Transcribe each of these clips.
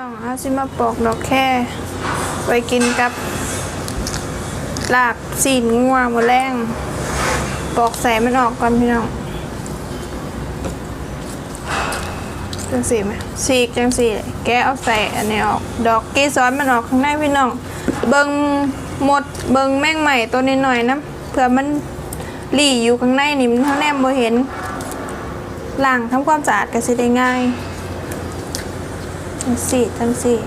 น้องเอาสิมาปอกดอกแค่ไว้กินกับลาบสีนงัวหมดแรงปอกใส่มันออกก่อนพี่น้องจังสีไหมสีจังสีแกเอาใส่อันนี้ออก ดอกเกสรมันออกข้างในพี่น้อง เบิงหมดเบิงแม่งใหม่ตัวนิดหน่อยนะเผื่อมันหลี่อยู่ข้างในนี่มันเท่าแนมบ่เห็นล้างทำความสะอาดก็สิได้ง่าย ทั้งสี่ทั้งสี่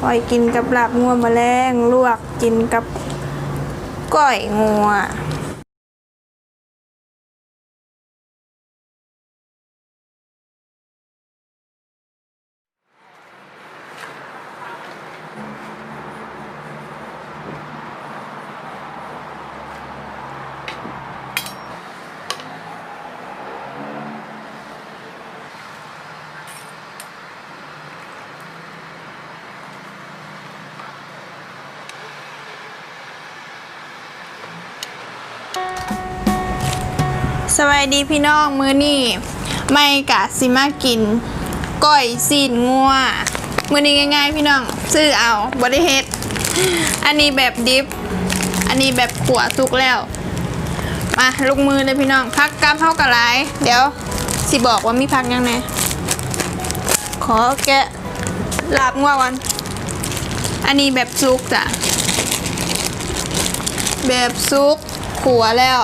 ปล่อยกินกับลาบงัวแมลงลวกกินกับก้อยงัว สวัสดีพี่น้องมือนี่ไม่กะสิมากินก้อยซีนงัวมือนี้ง่าย ๆ พี่น้องซื้อเอาบริเฮดอันนี้แบบดิฟอันนี้แบบขัวสุกแล้วมาลูกมือเลยพี่น้องพักกล้ามเท่ากับไรเดี๋ยวสิบอกว่ามีพักยังไงขอแกะลาบงัวก่อนอันนี้แบบซุกจ้ะแบบซุกขัวแล้ว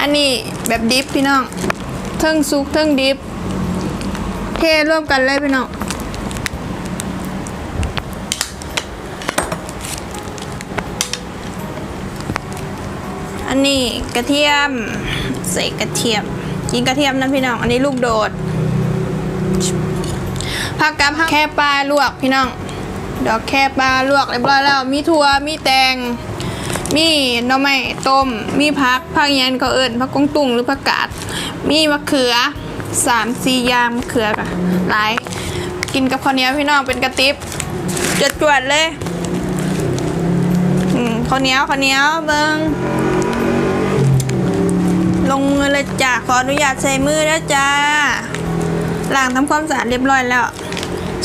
อันนี้แบบดิฟพี่น้องเทิงซุกเทิงดิฟเทร่วมกันเลยพี่น้องอันนี้กระเทียมใส่กระเทียม กินกระเทียมนะพี่น้อง อันนี้ลูกโดดผักกาดแค่ปลาลวกพี่น้อง ดอกแค่ปลาลวกเรียบร้อยแล้วมีถั่วมีแตง มีหน่อไม้ต้ม มีผักผักยันเขาเอิญผักกงตุ้งหรือผักกาด มีมะเขือสามสี่อย่างมะเขือกะหลายกินกับข้าวเหนียวพี่น้องเป็นกระติบจดจวดเลยข้าวเหนียวข้าวเหนียวเบิงลงมือเลยจ้ะขออนุญาตใส่มือแล้วจ้าล้างทำความสะอาดเรียบร้อยแล้ว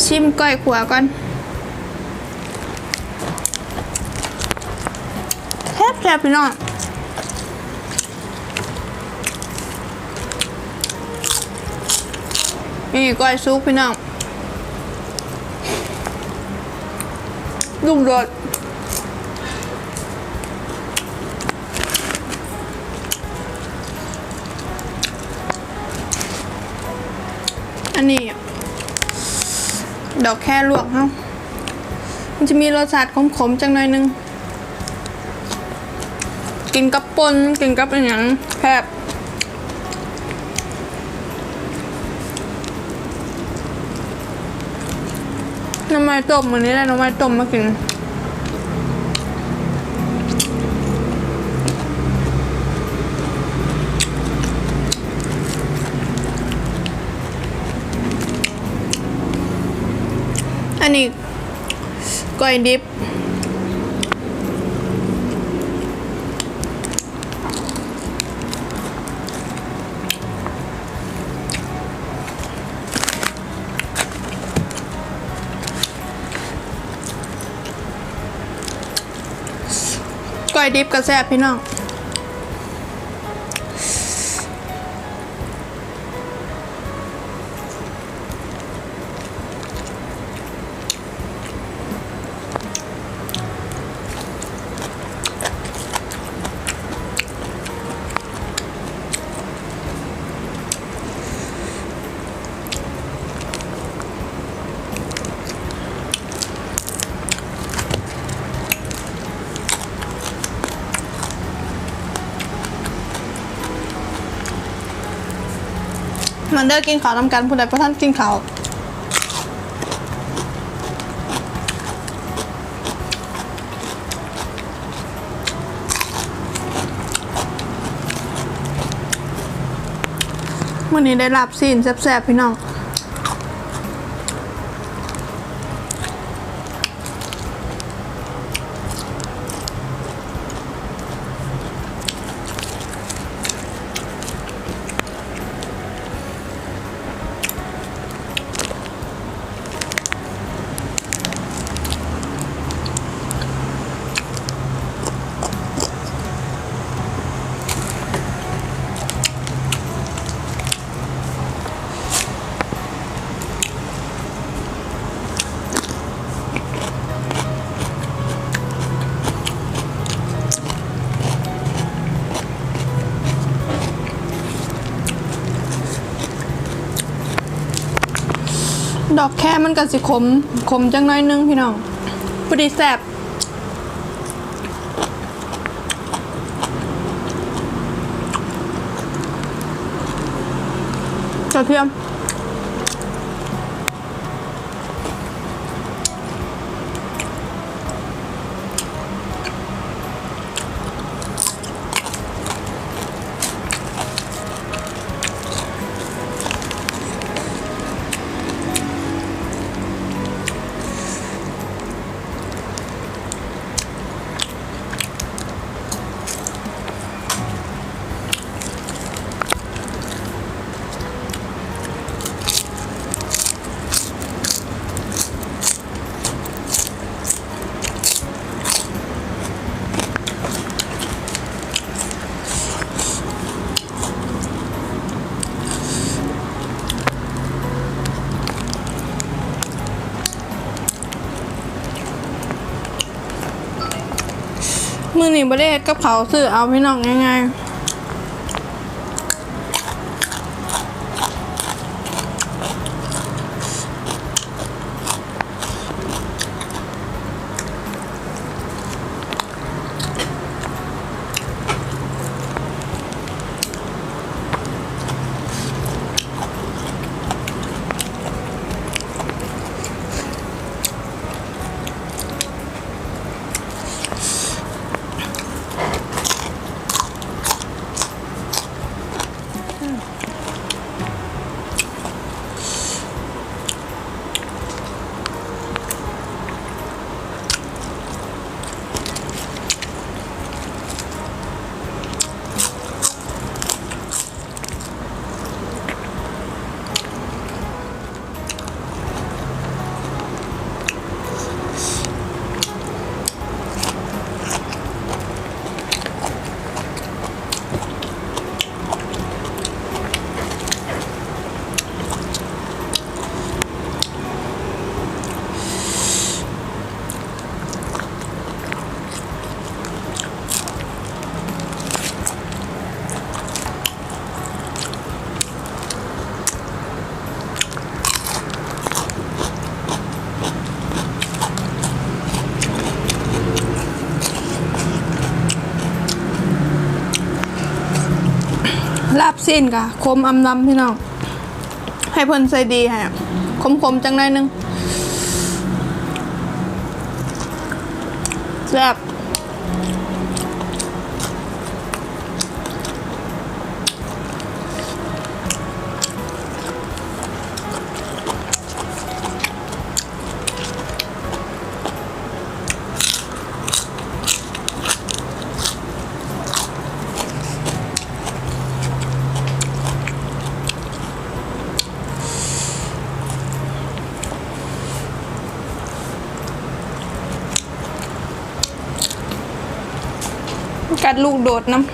ชิมก้อยขัวก่อน แทบพี่น้องนี่ก้อยซุปพี่น้องลูกโดดอันนี้ ดอกแค่ลวกเนาะมันจะมีรสชาติขมๆจังหน่อยนึง กินกับปนกินกับอะไรอย่างแคบน้ำไม้ต้มวันนี้แหละน้ำไม้ต้มมากินอันนี้ก้อยดิบ ดิบกระแซบพี่น้อง มันเด้อกินข้าวทำกันผู้ใดผู้ท่านกินข้าววันนี้ได้รับซีนแซ่บๆพี่น้อง ดอกแค่มันก็สิขมขมจังน้อยนึงพี่น้องพอดีแซ่บกระเทียม มือนี่บ่ได้เฮ็ดกับเขาวซื้อเอาพี่น้องง่ายๆ ลาบสิ้นกะคมอำลำพี่น้อง ให้เพิ่นใส่ดีให้คมๆจังได้นึงแซ่บ กัดลูกโดดน้ำ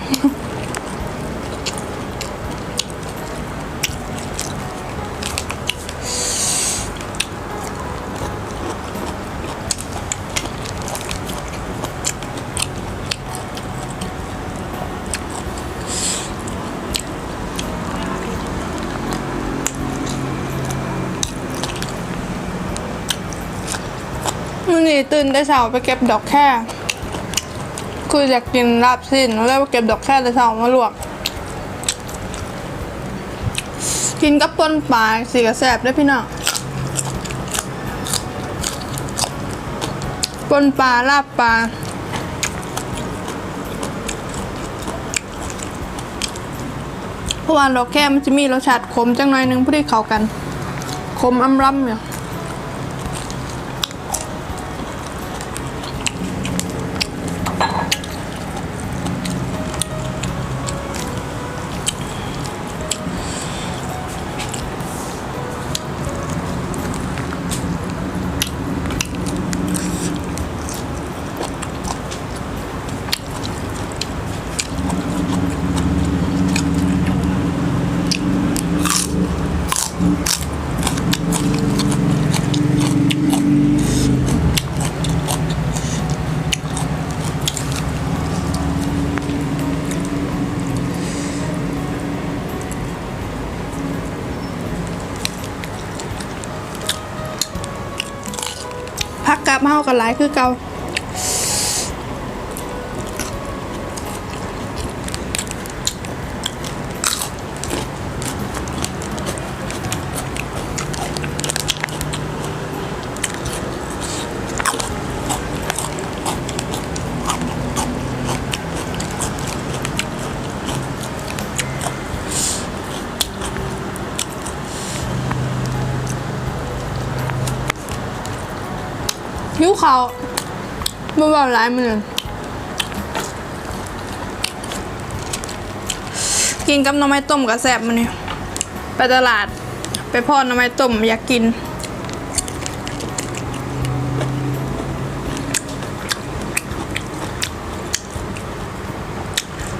มื่อนี้ตื่นแต่เช้าไปเก็บดอกแค่ คืออยากกินลาบสิ้นแล้วไปเก็บดอกแค่แต่เช้ามาลวก กินกับปนปลาสีกระแสบได้พี่น้องปนปลาลาบปลาเพราะว่าดอกแค่มันจะมีรสชาติขมจังหน่อยนึงพอที่เข้ากัน ขมอำร่ำอยู่ พักกลับมาเฮาก็หลายคือเก่า หิวเขาวบ่เบาหลายมือกินกับน้ำไม้ต้มกับแซบมันนี่ไปตลาดไปพ่อน้ำไม้ต้มอยากกิน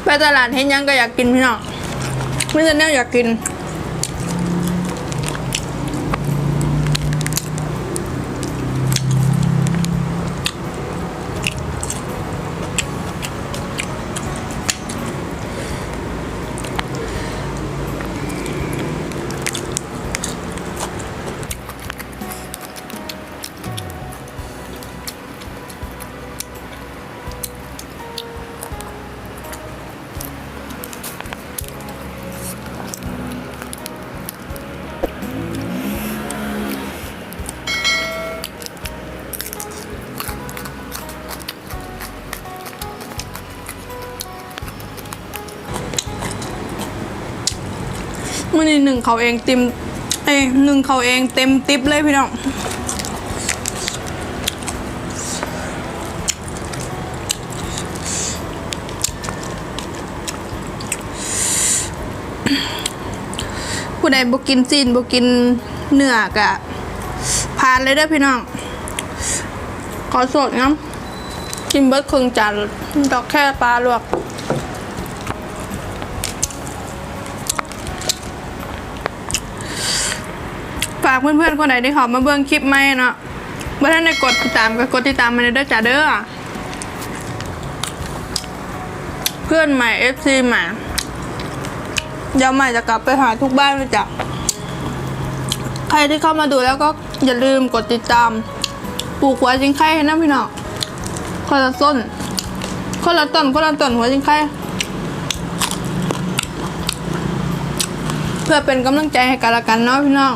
ไปตลาดเห็นยังก็อยากกินพี่น้องไม่ใช่แนวอยากกิน มื่อนี้หนึ่งเขาเองเต็มเอ้หนึ่งเขาเองเต็มติปเลยพี่น้องผู้ใดบ่กินซีนบ่กินเนื้อกะพานเลยเด้อพี่น้อง ขอสดงั้นกินเบิร์ดครึ่งจานดอกแค่ปลาลวก ฝาก เพื่อนๆคนไหนที่เขามาเบิ่งคลิปไม่เนาะเมื่อท่านได้กดติดตามก็กดติดตามมาเลยเด้อจ้าเด้อเพื่อนใหม่ FC ใหม่เดี๋ยวใหม่จะกลับไปหาทุกบ้านเลยจ้ะใครที่เข้ามาดูแล้วก็อย่าลืมกดติดตามปลูกหัวจิงไข่ให้นะพี่น้องคนละต้นคนละต้นคนละต้นหัวจิงไข่เพื่อเป็นกำลังใจให้กันละกันเนาะพี่น้อง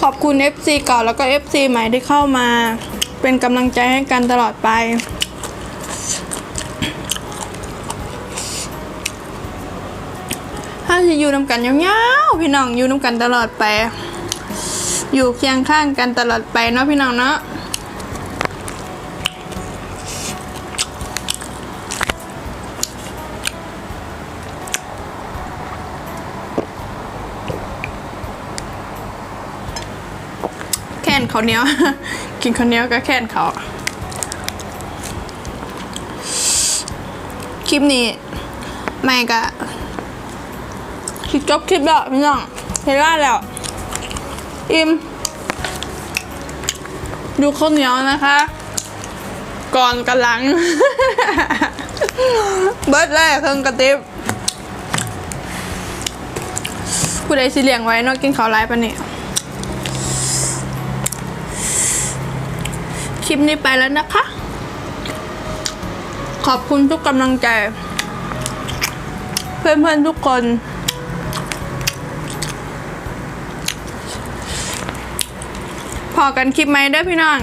ขอบคุณ FC เก่าแล้วก็ FC ใหม่ที่เข้ามา เป็นกำลังใจให้กันตลอดไป ถ้าจะอยู่นำกันยาวๆพี่น้องอยู่นำกันตลอดไป อยู่เคียงข้างกันตลอดไปเนาะพี่น้องเนาะ นเขาเนี้ยวกินข้าเนียวก็แค่นเขาคลิปนี้ไม่ก็คลิปจบคลิปแล้วพี่น้องเห็นว่าแล้ว อิ่มดูข้าวเหนียวนะคะ ก่อนกับหลัง เบิร์ดแรกเครื่องกระติบผู้ใดสิเลี้ยงไว้เนอกกินข้าวไรปะเนี่ย ลิปนี้ไปแล้วนะคะ ขอบคุณทุกกำลังใจ เพื่อนๆทุกคน พอกันคลิปไหมเด้อพี่น้อง